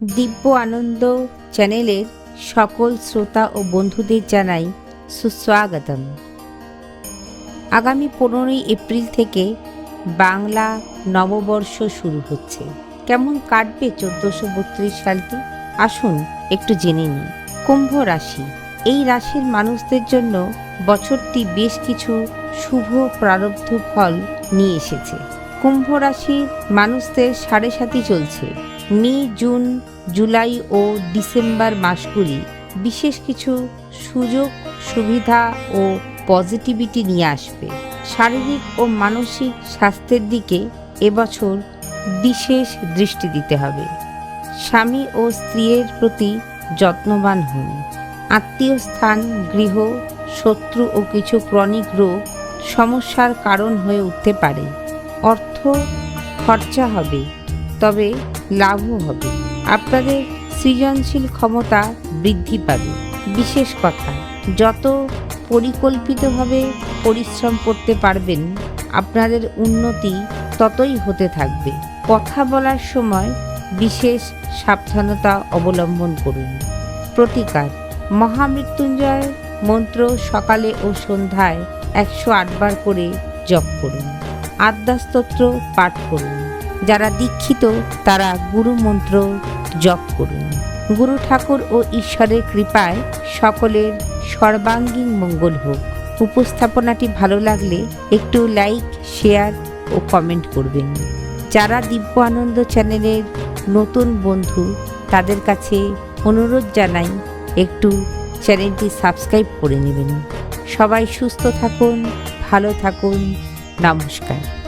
দিব্য আনন্দ চ্যানেলের সকল শ্রোতা ও বন্ধুদের জানাই সুস্বাগতম। আগামী পনেরোই এপ্রিল থেকে বাংলা নববর্ষ শুরু হচ্ছে। কেমন কাটবে চোদ্দশো বত্রিশ সালটি? আসুন একটু জেনে নিই। কুম্ভ রাশি। এই রাশির মানুষদের জন্য বছরটি বেশ কিছু শুভ প্রারব্ধ ফল নিয়ে এসেছে। কুম্ভ রাশির মানুষদের সাড়ে সাথী চলছে। মে, জুন, জুলাই ও ডিসেম্বর মাসগুলি বিশেষ কিছু সুযোগ, সুবিধা ও পজিটিভিটি নিয়ে আসবে। শারীরিক ও মানসিক স্বাস্থ্যের দিকে এবছর বিশেষ দৃষ্টি দিতে হবে। স্বামী ও স্ত্রীর প্রতি যত্নবান হন। আত্মীয় স্থান, গৃহ, শত্রু ও কিছু ক্রনিক রোগ সমস্যার কারণ হয়ে উঠতে পারে। অর্থ খরচা হবে। তবে লাভও হবে। আপনাদের সৃজনশীল ক্ষমতা বৃদ্ধি পাবে। বিশেষ কথা, যত পরিকল্পিতভাবে পরিশ্রম করতে পারবেন, আপনাদের উন্নতি ততই হতে থাকবে। কথা বলার সময় বিশেষ সাবধানতা অবলম্বন করুন। প্রতিকার, মহামৃত্যুঞ্জয় মন্ত্র সকালে ও সন্ধ্যায় একশো আটবার করে জপ করুন। আদ্যাস্তোত্র পাঠ করুন। যারা দীক্ষিত, তারা গুরু মন্ত্র জপ করুন। গুরু ঠাকুর ও ঈশ্বরের কৃপায় সকলের সর্বাঙ্গীন মঙ্গল হোক। উপস্থাপনাটি ভালো লাগলে একটু লাইক, শেয়ার ও কমেন্ট করবেন। যারা দিব্য আনন্দ চ্যানেলের নতুন বন্ধু, তাদের কাছে অনুরোধ জানাই, একটু চ্যানেলটি সাবস্ক্রাইব করে নেবেন। সবাই সুস্থ থাকুন, ভালো থাকুন, নমস্কার।